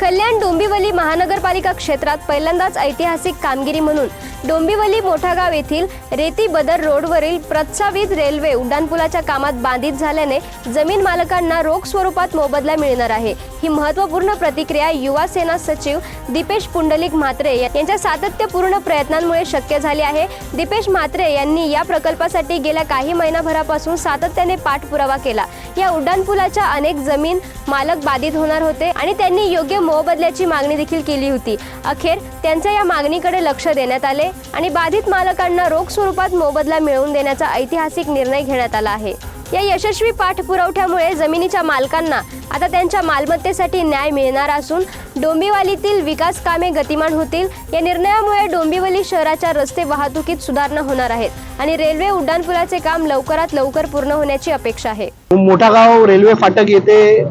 कल्याण डोंबिवली महानगरपालिका क्षेत्रात पहिल्यांदाच ऐतिहासिक कामगिरी म्हणून डोंबिवली मोठागाव येथील रेती बदर रोडवरील प्रस्तावित रेल्वे उड्डाणपुलाच्या कामात बाधित झाल्याने जमीन मालकांना रोख स्वरूपात मोबदला मिळणार आहे. ही महत्त्वपूर्ण प्रतिक्रिया युवा सेना सचिव दीपेश पुंडलिक म्हात्रे यांच्या सातत्यपूर्ण प्रयत्नांमुळे शक्य झाले आहे. दीपेश म्हात्रे यांनी या प्रकल्पासाठी गेल्या काही महिनाभरापासून सातत्याने पाठपुरावा केला. या उड्डाणपुलाच्या अनेक जमीन मालक बाधित होणार होते आणि त्यांनी योग्य मोबदल्याची मागणी देखील केली होती. अखेर त्यांच्या या मागणीकडे लक्ष देण्यात आले. आणि बाधित मालकांना रोख स्वरूपात मोबदला मिळवून देण्याचा ऐतिहासिक निर्णय घेण्यात आला आहे. या यशस्वी पाठपुरवठ्यामुळे जमिनीच्या मालकांना आता त्यांच्या मालमत्तेसाठी न्याय मिळणार असून डोंबिवलीतील विकास कामे गतिमान होतील. या निर्णयामुळे डोंबिवली शहराच्या रस्ते वाहतुकीत सुधारणा होणार आहेत आणि रेल्वे उड्डाणपुलाचे काम लवकरात लवकर पूर्ण होण्याची अपेक्षा आहे. मोठा गाव रेल्वे फाटक येथे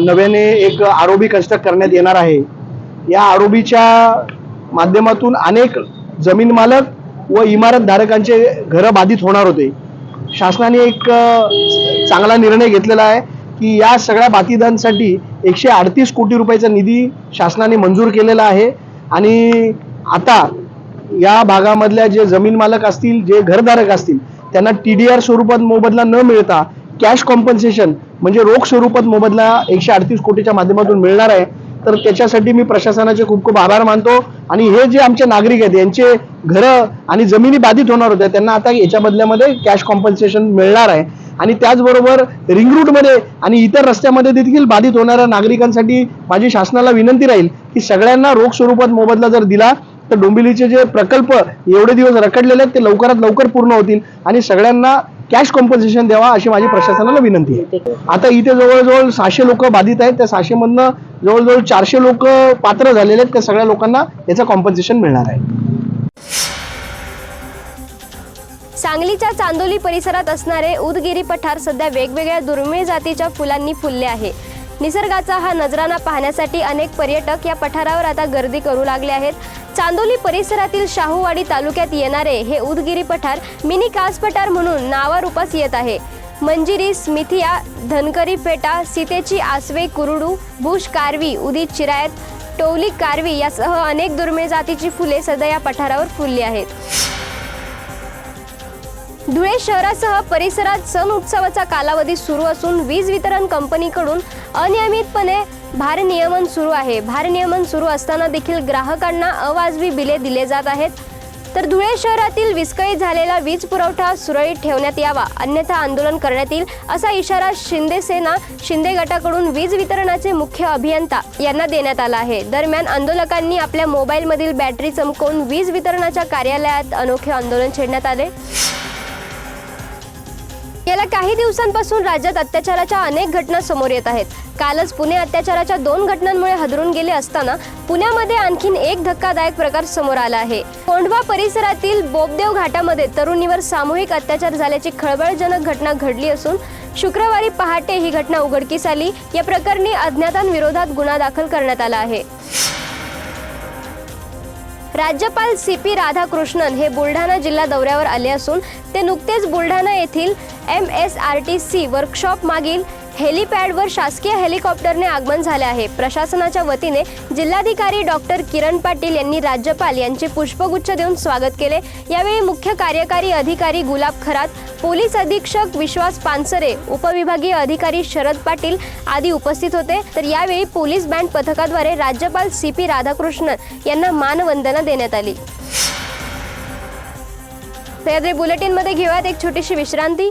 नव्याने एक आरोबी कन्स्ट्रक्ट करण्यात येणार आहे. या आरोबीच्या माध्यमातून अनेक जमीन मालक व इमारत धारकांचे घरं बाधित होणार होते. शासनाने एक चांगला निर्णय घेतलेला आहे की या सगळ्या बाधितांसाठी एकशे अडतीस कोटी रुपयाचा निधी शासनाने मंजूर केलेला आहे. आणि आता या भागामधल्या जे जमीन मालक असतील जे घरधारक असतील त्यांना टी डी आर स्वरूपात मोबदला न मिळता कॅश कॉम्पन्सेशन म्हणजे रोख स्वरूपात मोबदला एकशे अडतीस कोटीच्या माध्यमातून मिळणार आहे. तर त्याच्यासाठी मी प्रशासनाचे खूप खूप आभार मानतो. आणि हे जे आमचे नागरिक आहेत यांचे घरं आणि जमिनी बाधित होणार होत्या त्यांना आता याच्या बदल्यामध्ये कॅश कॉम्पन्सेशन मिळणार आहे. आणि त्याचबरोबर रिंग रूटमध्ये आणि इतर रस्त्यामध्ये देखील बाधित होणाऱ्या नागरिकांसाठी माझी शासनाला विनंती राहील की सगळ्यांना रोख स्वरूपात मोबदला जर दिला तर डोंबिवलीचे जे प्रकल्प एवढे दिवस रखडलेले आहेत ते लवकरात लवकर पूर्ण होतील आणि सगळ्यांना कॅश कॉम्पन्सेशन द्यावा अशी माझी प्रशासनाला विनंती आहे. आता इथे जवळजवळ सहाशे लोक बाधित आहेत त्या सहाशे मधनं जवळजवळ चारशे लोक पात्र झालेले आहेत त्या सगळ्या लोकांना याचं कॉम्पन्सेशन मिळणार आहे. सांगलीच्या चांदोली परिसरात असणारे उदगिरी पठार सध्या वेगवेगळ्या दुर्मिळ जातीच्या फुलांनी फुलले आहे. निसर्गाचा हा नजराणा पाहण्यासाठी अनेक पर्यटक या पठारावर आता गर्दी करू लागले आहेत. चांदोली परिसरातील शाहूवाडी तालुक्यात येणारे हे उदगिरी पठार मिनी कास पठार म्हणून नावारूपास येत आहे. मंजिरी स्मिथिया धनकरी फेटा सीतेची आसवे कुरुडू बुश कारवी उदित चिरायत टोवली कारवी यासह अनेक दुर्मिळ जातीची फुले सध्या या पठारावर फुलली आहेत. धुळे शहरासह परिसरात सण उत्सवाचा कालावधी सुरू असून वीज वितरण कंपनीकडून अनियमितपणे भारनियमन सुरू आहे. भारनियमन सुरू असताना देखील ग्राहकांना अवाजवी बिले दिले जात आहेत. तर धुळे शहरातील विस्कळीत झालेला वीज पुरवठा सुरळीत ठेवण्यात यावा अन्यथा आंदोलन करण्यात येईल असा इशारा शिंदे सेना शिंदे गटाकडून वीज वितरणाचे मुख्य अभियंता यांना देण्यात आला आहे. दरम्यान आंदोलकांनी आपल्या मोबाईलमधील बॅटरी चमकवून वीज वितरणाच्या कार्यालयात अनोखे आंदोलन छेडण्यात आले. गेल्या काही दिवसांपासून राज्यात अत्याचाराच्या अनेक घटना समोर येत आहेत. कालच पुणे अत्याचाराच्या दोन घटनांमुळे हदरून गेले असताना पुण्यामध्ये आणखीन एक धक्कादायक प्रकार समोर आला आहे. कोंढवा परिसरातील बोबदेव घाटामध्ये तरुणीवर सामूहिक अत्याचार झाल्याची खळबळजनक घटना घडली असून शुक्रवारी पहाटे ही घटना उघडकीस आली. या प्रकरणी अज्ञातांविरोधात गुन्हा दाखल करण्यात आला आहे. राज्यपाल सी पी राधाकृष्णन हे बुलढाणा जिल्हा दौऱ्यावर आले असून ते नुकतेच बुलढाणा येथील M S R T C workshop मागील हेलिपॅडवर शासकीय हेलिकॉप्टरने आगमन झाले आहे. प्रशासनाच्या वतीने जिल्हाधिकारी डॉक्टर किरण पाटील यांनी राज्यपाल यांचे पुष्पगुच्छ देऊन स्वागत केले. यावेळी मुख्य कार्यकारी अधिकारी गुलाब खरात पोलीस अधीक्षक विश्वास पानसरे उपविभागीय अधिकारी शरद पाटील आदी उपस्थित होते. तर यावेळी पोलीस बँड पथकाद्वारे राज्यपाल सी पी राधाकृष्णन यांना मानवंदना देण्यात आली. सह्याद्री बुलेटिनमध्ये घेऊयात एक छोटीशी विश्रांती.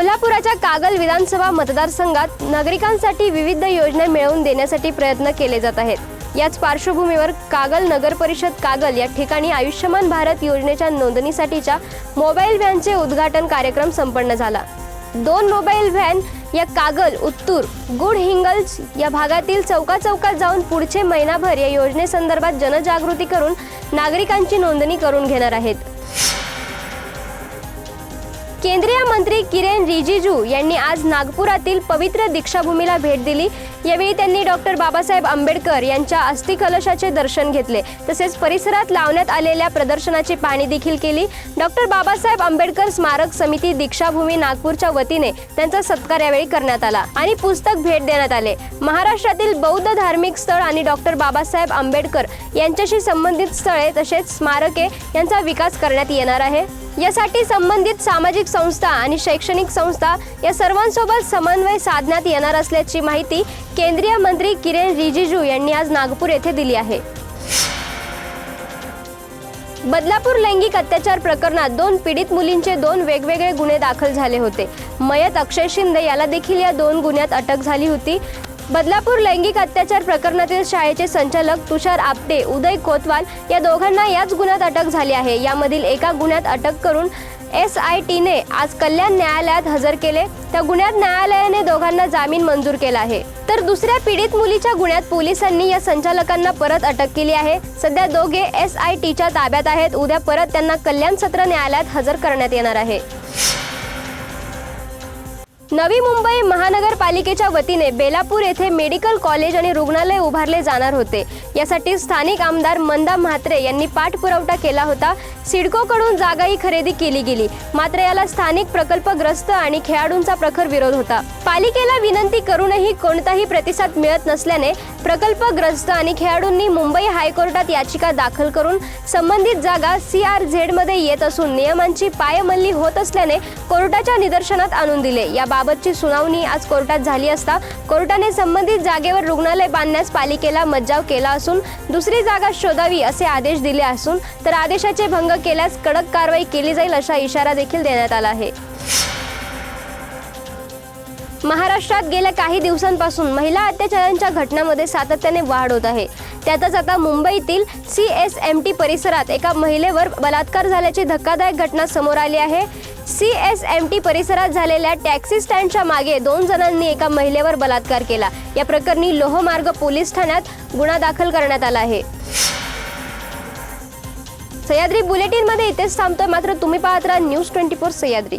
कोल्हापुराच्या कागल विधानसभा मतदारसंघात नागरिकांसाठी विविध योजना मिळवून देण्यासाठी प्रयत्न केले जात आहेत. याच पार्श्वभूमीवर कागल नगर परिषद कागल या ठिकाणी आयुष्यमान भारत योजनेच्या नोंदणीसाठीच्या मोबाईल व्हॅनचे उद्घाटन कार्यक्रम संपन्न झाला. दोन मोबाईल व्हॅन या कागल उत्तूर गुड हिंगल्स या भागातील चौका चौकात जाऊन पुढचे महिनाभर या योजनेसंदर्भात जनजागृती करून नागरिकांची नोंदणी करून घेणार आहेत. केंद्रीय मंत्री किरेन रिजिजू यांनी आज नागपुरातील पवित्र दीक्षाभूमीला भेट दिली. यावेळी त्यांनी डॉक्टर बाबासाहेब आंबेडकर यांच्या अस्थिकलशाचे दर्शन घेतले. तसेच परिसरात लावण्यात आलेल्या प्रदर्शनाची पाहणी देखील केली. डॉक्टर बाबासाहेब आंबेडकर स्मारक समिती दीक्षाभूमी नागपूरच्या वतीने त्यांचा सत्कार यावेळी करण्यात आला आणि पुस्तक भेट देण्यात आले. महाराष्ट्रातील बौद्ध धार्मिक स्थळ आणि डॉक्टर बाबासाहेब आंबेडकर यांच्याशी संबंधित स्थळे तसेच स्मारके यांचा विकास करण्यात येणार आहे. यासाठी संबंधित सामाजिक संस्था आणि शैक्षणिक संस्था या सर्वांसोबत समन्वय साधण्यात येणार असल्याची माहिती केंद्रीय मंत्री किरेन रिजिजू यांनी आज नागपूर येथे दिली आहे. बदलापूर लैंगिक अत्याचार प्रकरणात दोन पीडित मुलींचे दोन वेगवेगळे गुन्हे दाखल झाले होते. मयत अक्षय शिंदे याला देखील या दोन गुन्ह्यात अटक झाली होती. बदलापूर लैंगिक अत्याचार प्रकरणातील शाळेचे संचालक तुषार आपटे उदय कोतवाल या दोघांना याच गुन्ह्यात अटक झाली आहे. यामधील एका गुन्ह्यात अटक करून एस आय टीने आज कल्याण न्यायालयात हजर केले. त्या गुन्ह्यात न्यायालयाने दोघांना जामीन मंजूर केला आहे. तर दुसऱ्या पीडित मुलीच्या गुन्ह्यात पोलिसांनी या संचालकांना परत अटक केली आहे. सध्या दोघे एस आय टीच्या ताब्यात आहेत. उद्या परत त्यांना कल्याण सत्र न्यायालयात हजर करण्यात येणार आहे. नवी मुंबई महानगरपालिकेच्या वतीने बेलापूर येथे मेडिकल कॉलेज आणि रुग्णालय उभारले जाणार होते. यासाठी स्थानिक आमदार मंदा म्हात्रे यांनी पाठपुरवठा केला होता. सिडकोकडून जागाही खरेदी केली गेली. मात्र याला स्थानिक प्रकल्पग्रस्त आणि खेळाडूंचा प्रखर विरोध होता. पालिकेला विनंती करूनही कोणताही प्रतिसाद मिळत नसल्याने प्रकल्पग्रस्त आणि खेळाडूंनी मुंबई हायकोर्टात याचिका दाखल करून संबंधित जागा सी आर झेडमध्ये येत असून नियमांची पायमल्ली होत असल्याने कोर्टाच्या निदर्शनात आणून दिले. याबाबतची सुनावणी आज कोर्टात झाली असता कोर्टाने संबंधित जागेवर रुग्णालय बांधण्यास पालिकेला मज्जाव केला असून दुसरी जागा शोधावी असे आदेश दिले असून तर आदेशाचे भंग केल्यास कडक कारवाई केली जाईल असा इशारा देखील देण्यात आला आहे. महाराष्ट्रात गेल्या काही दिवसांपासून महिला अत्याचारांच्या घटनांमध्ये सातत्याने वाढ होत आहे. त्यातच आता मुंबईतील सी एस एम टी परिसरात एका महिलेवर बलात्कार झाल्याची धक्कादायक घटना समोर आली आहे. सी एस एम टी परिसरात झालेल्या टॅक्सी स्टँडच्या मागे दोन जणांनी एका महिलेवर बलात्कार केला. या प्रकरणी लोहमार्ग पोलीस ठाण्यात गुन्हा दाखल करण्यात आला आहे. सह्याद्री बुलेटिनमध्ये इथेच थांबतोय. मात्र तुम्ही पाहत राहा न्यूज ट्वेंटी फोर सह्याद्री.